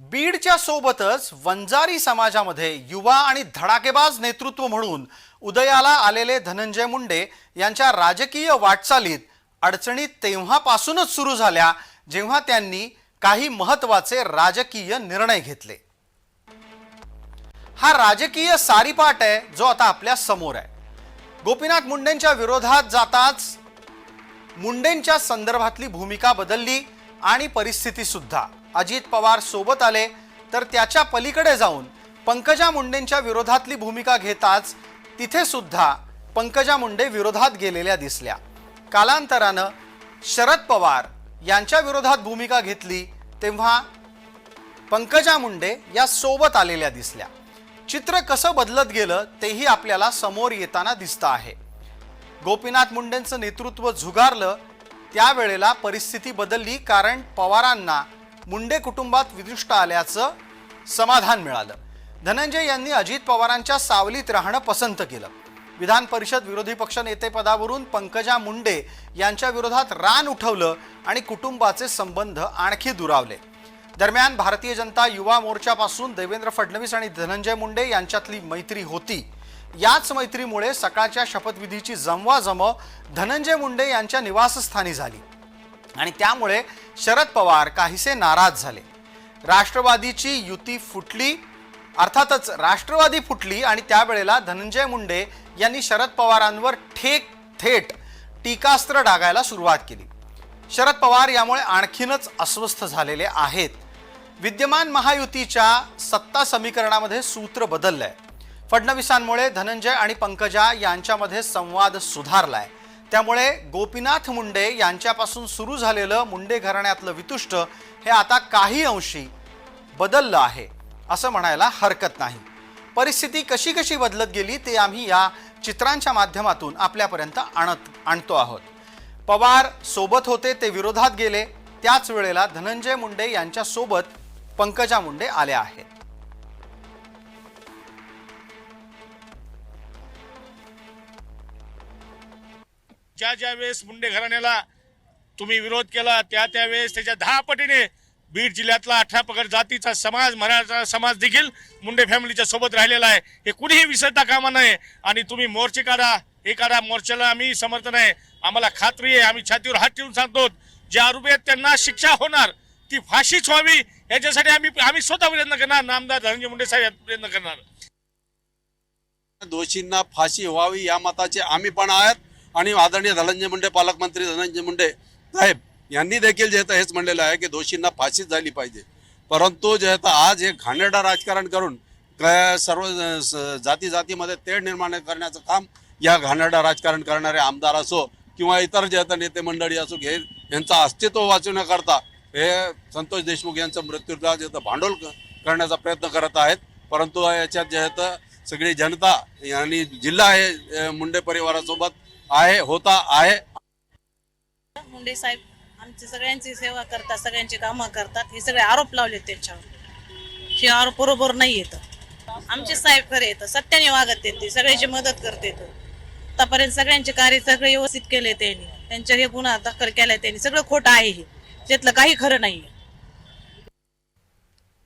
बीडच्या सोबतच वंजारी समाजामध्ये युवा आणि धडाकेबाज नेतृत्व म्हणून उदयाला आलेले धनंजय मुंडे यांच्या राजकीय वाटचालीत अडचणी तेव्हापासूनच सुरू झाल्या जेव्हा त्यांनी काही महत्त्वाचे राजकीय निर्णय घेतले. हा राजकीय सारीपाट आहे जो आता आपल्यासमोर आहे. गोपीनाथ मुंडेंच्या विरोधात जाताच मुंडेंच्या संदर्भातली भूमिका बदलली आणि परिस्थिती सुद्धा. अजित पवार सोबत आले तर त्याच्या पलीकडे जाऊन पंकजा मुंडेंच्या विरोधातली भूमिका घेताच तिथे सुद्धा पंकजा मुंडे विरोधात गेलेल्या दिसल्या. कालांतरानं शरद पवार यांच्या विरोधात भूमिका घेतली तेव्हा पंकजा मुंडे या सोबत आलेल्या दिसल्या. चित्र कसं बदलत गेलं तेही आपल्याला समोर येताना दिसतं आहे. गोपीनाथ मुंडेंचं नेतृत्व झुगारलं त्यावेळेला परिस्थिती बदलली कारण पवारांना मुंडे कुटुंबात विदृष्ट आल्याचं समाधान मिळालं. धनंजय यांनी अजित पवारांच्या सावलीत राहणं पसंत केलं. विधान परिषद विरोधी पक्ष नेतेपदावरून पंकजा मुंडे यांच्या विरोधात रान उठवलं आणि कुटुंबाचे संबंध आणखी दुरावले. दरम्यान भारतीय जनता युवा मोर्चापासून देवेंद्र फडणवीस आणि धनंजय मुंडे यांच्यातली मैत्री होती. याच मैत्रीमुळे सकाळच्या शपथविधीची जमवाजम धनंजय मुंडे यांच्या निवासस्थानी झाली. आणि त्यामुळे शरद पवार काहीसे नाराज झाले. राष्ट्रवादीची युती फुटली अर्थातच राष्ट्रवादी फुटली आणि त्यावेळेला धनंजय मुंडे यांनी शरद पवारांवर ठेक थेट टीकास्त्र डागायला सुरुवात केली. शरद पवार यामुळे आणखीनच अस्वस्थ झालेले आहेत. विद्यमान महायुतीच्या सत्ता समीकरणामध्ये सूत्र बदललंय. फडणवीसांमुळे धनंजय आणि पंकजा यांच्यामध्ये संवाद सुधारलाय. त्यामुळे गोपीनाथ मुंडे यांच्यापासून सुरू झालेलं मुंडे घराण्यातलं वितुष्ट हे आता काही अंशी बदललं आहे असं म्हणायला हरकत नाही. परिस्थिती कशी कशी बदलत गेली ते आम्ही या चित्रांच्या माध्यमातून आपल्यापर्यंत आणत आणतो आहोत. पवार सोबत होते ते विरोधात गेले त्याच वेळेला धनंजय मुंडे यांच्यासोबत पंकजा मुंडे आल्या आहेत. ज्या ज्या वेळेस मुंडे घराण्याला तुम्ही विरोध केला त्या त्यावेळेस त्याच्या दहा पटीने बीड जिल्ह्यातला अठरा पगड जातीचा समाज मराठा समाज देखील मुंडे फॅमिलीच्या सोबत राहिलेला आहे. हे कुणीही विसरता कामा नये आणि तुम्ही मोर्चे काढा हे काढा. मोर्चाला आम्ही समर्थन आहे. आम्हाला खात्री आहे. आम्ही छातीवर हात ठेवून सांगतो ज्या आरोपी आहेत त्यांना शिक्षा होणार ती फाशीच व्हावी. याच्यासाठी आम्ही आम्ही स्वतः प्रयत्न करणार. नामदार धनंजय मुंडे साहेब प्रयत्न करणार. दोषींना फाशी व्हावी या मताचे आम्ही पण आहेत. आणि आदरणीय धनंजय मुंडे पालकमंत्री धनंजय मुंडे साहेब यांनी देखील जे हेच म्हणलेलं आहे की दोषींना फाशीच झाली पाहिजे. परंतु जे आज हे घाणेरडा राजकारण करून सर्व स- जाती जातीमध्ये तेढ निर्माण करण्याचं काम या घाणेरडा राजकारण करणारे आमदार असो किंवा इतर जे आता नेते मंडळी असो हे यांचं अस्तित्व वाचवण्याकरता हे संतोष देशमुख यांचं मृत्यूला जे भांडवल करण्याचा प्रयत्न करत आहेत. परंतु याच्यात जे आहे तर सगळी जनता आणि जिल्हा आहे मुंडे परिवारासोबत आहे होता आहे. मुंडे साहेब आमची सगळ्यांची सेवा करतात सगळ्यांची कामं करतात. हे सगळे आरोप लावले त्यांच्यावर. हे आरोप बरोबर नाही येत. आमचे साहेब खरे येतं सत्याने वागत येते सगळ्याची मदत करते आतापर्यंत सगळ्यांचे कार्य सगळे व्यवस्थित केले त्यांनी. त्यांच्या हे गुन्हा दाखल केलाय त्यांनी. सगळं खोटं आहे हे. त्यातलं काही खरं नाही